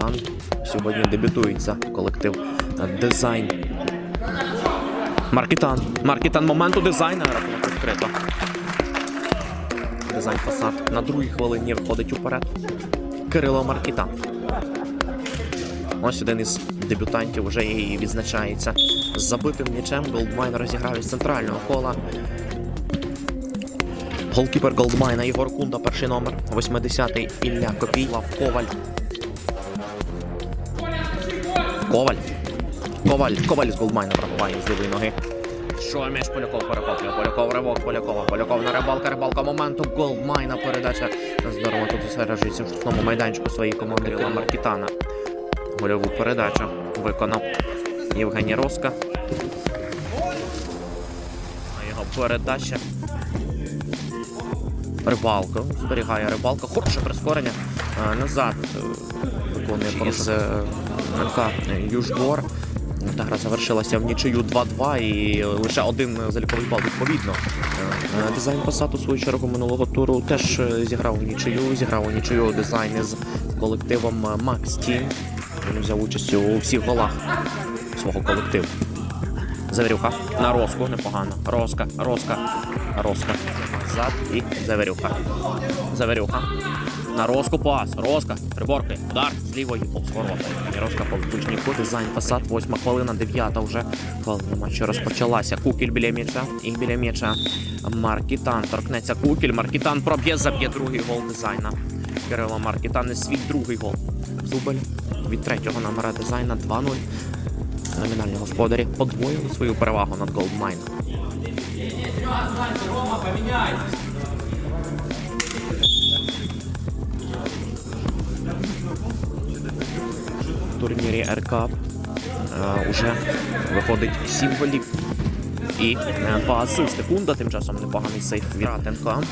Кирило Сьогодні дебютується колектив дизайн. Маркітан. Маркітан моменту дизайна. Рахунок відкрито. Дизайн фасад на другій хвилині виходить уперед. Кирило Маркітан. Ось один із дебютантів вже і відзначається з забитим м'ячем. Голдмайн розіграв із центрального кола. Голкіпер Голдмайна Ігор Кунда, перший номер, 80-й Ілля Копій, Лав Коваль. Коваль. Коваль. Коваль з Голдмайна пробиває з лівої ноги. Що м'яч Поляков перехоплює. Поляков ривок Полякова. Поляков на рибалка, рибалка моменту. Голдмайна передача. Здорово тут зосереджується в штрафному майданчику своєї команди Кирила Маркітана. Гольову передачу виконав Євгеній Роска. Його передача. Рибалка. Зберігає рибалка. Хороше прискорення. Е, Назад виконує з МК Южгор. Та гра завершилася в нічию 2-2 і лише один заліковий бал відповідно. Е, Дизайн Пасату, в свою чергу, минулого туру теж е, зіграв у нічию. Зіграв у нічию дизайн із колективом е, Max Team. Він взяв участь у всіх голах свого колективу. Завірюха на Роску, непогано. Роска, Роска, Роска. Назад і Завірюха. Завірюха. На Роску пас. Роска. Приборки. Удар з лівої повзворота. І Роска повтучний кут. Дизайн фасад. Восьма хвилина, дев'ята вже. Хвилина матчу розпочалася. Кукіль біля м'яча. І біля м'яча Маркітан. Торкнеться Кукіль. Маркітан проб'є, заб'є другий гол дизайна. Кирило Маркітан і свій другий гол. Зубель від третього номера дизайна 2-0. Номінальні господарі подвоїли свою перевагу над Голдмайном. Турнірі РК е, уже виходить 7 голів. І е, по асисти Кунда тим часом непоганий сейф від Стратенко.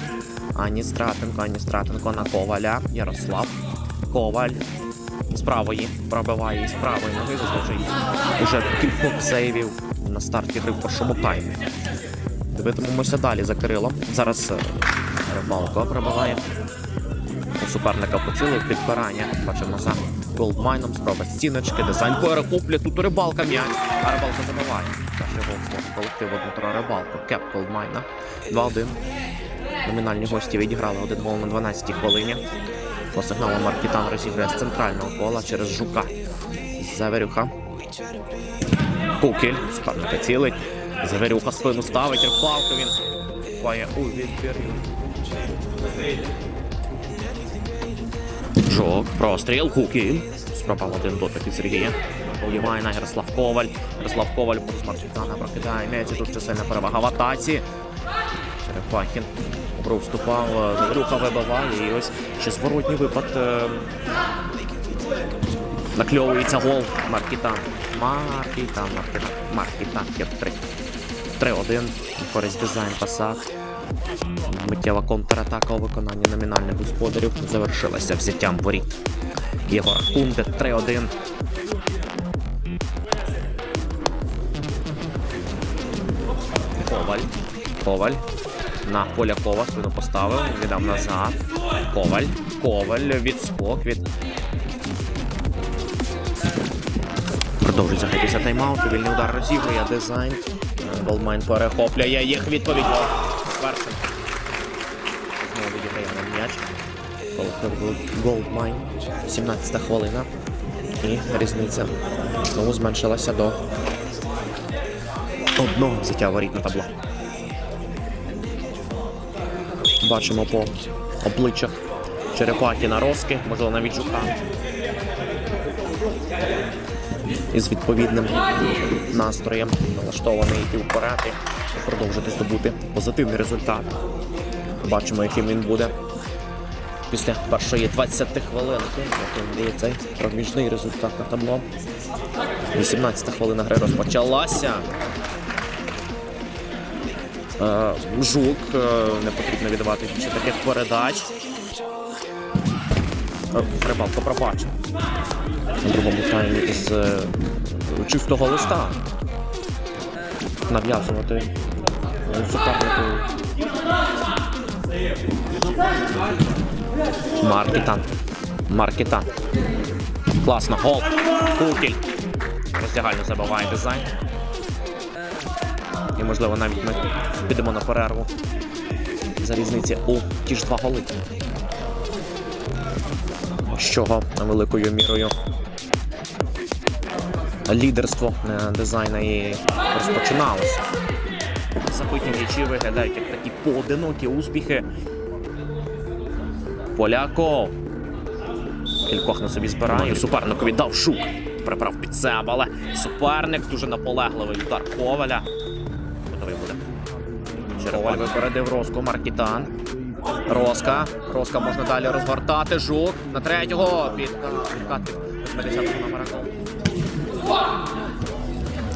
Ані Стратенко, Ані Стратенко на Коваля. Ярослав. Коваль з правої пробиває з правої ноги, заслужить уже кількох сейвів на старті гри в першому таймі. Дивитимемося далі за Кирилом. Зараз е, Рибалко пробиває. У суперника поцілив підбирання. Бачимо за голдмайном. Спроба стіночки, дизайн перехоплює. Тут рибалка м'яч. А рибалка забиває. Перший гол свого колективу Дмитро Рибалко. Кеп голдмайна. 2-1. Номінальні гості відіграли один гол на 12-й хвилині. По сигналу Маркітан розіграє з центрального кола через Жука. Заверюха. Кукіль. Суперника цілить. Заверюха спину ставить. Рибалко він. Купає у відбір. Жок, простріл, Кукіль. Спробав один дотик від Сергія. Поліває на Ярослав Коваль. Ярослав Коваль по Маркітана прокидає м'яч. Тут чисельна перевага в атаці. Черепахін. Обру вступав, Заврюха вибиває. І ось ще зворотній випад. е, Накльовується гол Маркітан. Маркітан, Маркітан, Маркітан, хет-трик. 3-1. Користь дизайн пасад. Миттєва контратака у виконанні номінальних господарів завершилася взяттям воріт. Єгор Кунде 3-1. Коваль. Коваль. На Полякова спину поставив. Віддав назад. Коваль. Коваль. Відскок від. Продовжується гратися тайм-аут. Вільний удар розігрує дизайн. Голмайн перехоплює їх відповідь. Першим. Знову відіграє на м'яч. Голдмайн. 17 хвилина. І різниця знову зменшилася до одного взяття воріт на табло. Бачимо по обличчях Черепахіна Роски, можливо, навіть Жука. Із відповідним настроєм налаштований йти вперед і продовжити здобути позитивний результат. Бачимо, яким він буде після першої 20 хвилин. Яким є цей проміжний результат на табло. 18 хвилина гри розпочалася. Е, Жук, е, не потрібно віддавати більше таких передач. Е, Рибалко пробачив. На другому таймі з е, чистого листа. Нав'язувати супернику. Маркітан. Маркітан. Класно, гол. Кукіль. Роздягально забиває дизайн. І можливо навіть ми підемо на перерву. За різниці у ті ж два голи. З чого великою мірою лідерство е, дизайна і розпочиналося. Забиті м'ячі виглядають як такі поодинокі успіхи. Поляков. Кількох на собі збирає. Суперникові дав шук. Приправ під себе, але суперник дуже наполегливий удар Коваля. Готовий буде. Черковаль випередив Роску Маркітан. Роска. Роска можна далі розгортати. Жук на третього. Підка. Підкатив. 80-го номера.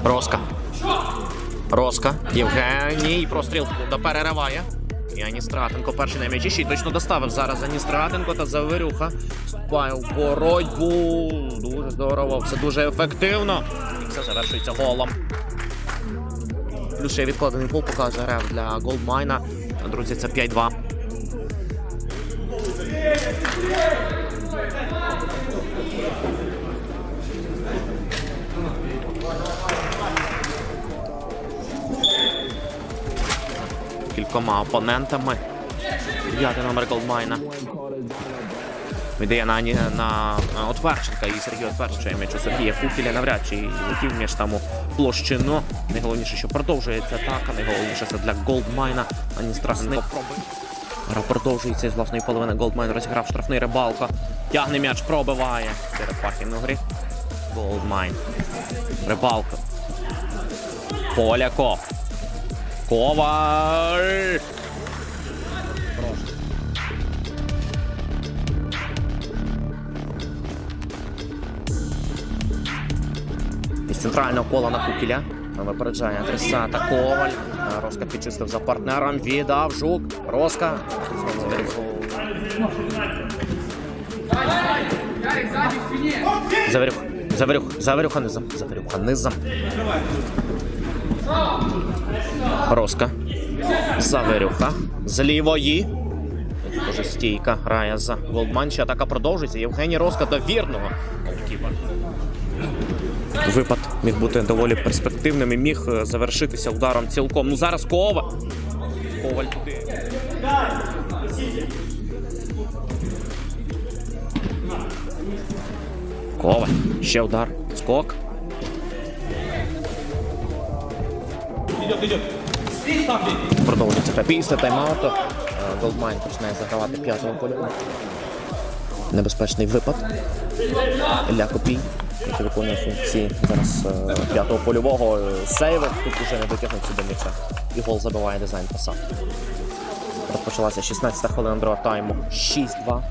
Роска. Роска. Євгеній. Простріл до перериває. І Аністратенко перший на м'ячі. Ще точно доставив зараз Аністратенко та Заверюха. Вступає в боротьбу. Дуже здорово, все дуже ефективно. І все завершується голом. Плюс ще відкладений гол показує рев для Голдмайна. Друзі, це 5-2. Кількома опонентами. П'ятий номер Голдмайна. Віддає на, на е, Отверченка і Сергій Отверченка м'яч у Сергія Кукіля навряд чи летів м'яч там у площину. Найголовніше, що продовжується атака. Найголовніше це для Голдмайна. Ані страшний. Гра продовжується із власної половини. Голдмайн розіграв штрафний рибалка. Тягне м'яч, пробиває. Черепахін у грі. Голдмайн. Рибалка. Поляков. Коваль. Центрального кола на Кукіля. Випереджає адресата Коваль. Е, Роска підчистив за партнером. Віддав Жук. Роска. Заверюх. Заверюх. Заверюха низом. Роска. Заверюха. З лівої. Дуже стійка грає за Голдман. Ще атака продовжується. Євгеній Роска до вірного. Випад міг бути доволі перспективним і міг е, завершитися ударом цілком. Ну зараз Кова. Коваль туди. Коваль. Ще удар. Скок. Продовжується гра. після тайм-ауту. Е, Голдмайн починає загравати п'ятого поля. Небезпечний випад. Ілля Копій, який виконує функції зараз е, п'ятого польового е, сейви. Тут уже не дотягнуться до м'яча. І гол забиває дизайн посад. Розпочалася 16-та хвилина другого тайму. 6-2.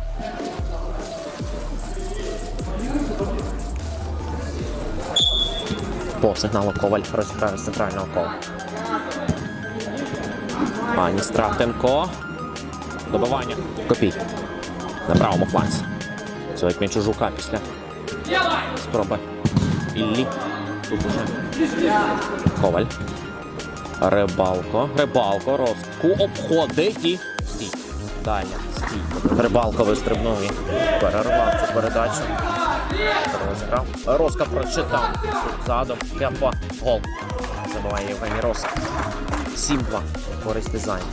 По сигналу Коваль розіграє з центрального кола. Ані Стратенко. Добивання. Копій. На правому фланзі. Це як м'яч жука після спроби Іллі. Тут уже Коваль. Рибалко. Рибалко. Ростку обходить і стій. Далі. Стій. Рибалко вистрибнув і перервав цю передачу. Роска прочитав. Задом. Кепа. Гол. Забиває Євгеній Роска. 7-2. Користь дизайн.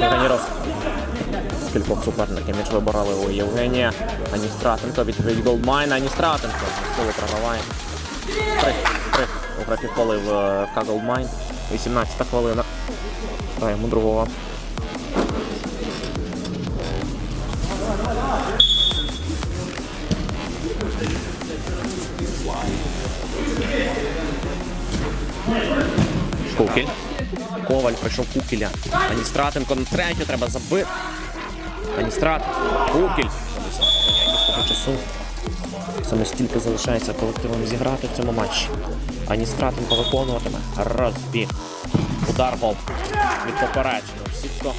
Євгеній Роска. Кількох суперників м'яч вибирали у Євгенія. Аністратенко від Голдмайна. Аністратенко. Слово програває. Три. Три. У графі полив ФК Голдмайн. 18 хвилина. Граємо другого. Кукіль. Коваль пройшов Кукіля. Аністратенко на третю треба забити. Аністрат. Кукіль. Часу. Саме стільки залишається колективом зіграти в цьому матчі. Аністратенко виконуватиме. Розбіг. Удар гол. Від попередженого. Сітко.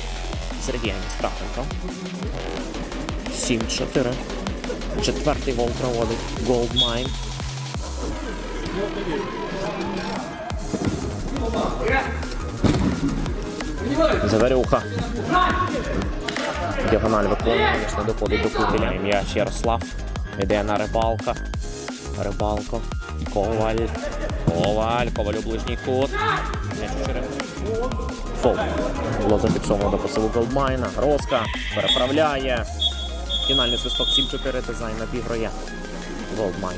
Сергій Аністратенко. 7-4. Четвертий гол проводить Goldmine. Заварюха. Діагональ виконує, звісно, доходить до кутеля. І М'яч Ярослав. Іде на рибалка. Рибалко. Коваль. Коваль. Коваль у ближній кут. М'яч у. Фол. Було зафіксовано до посилу Голдмайна. Роска переправляє. Фінальний свисток 7-4 дизайн обіграє. Голдмайн.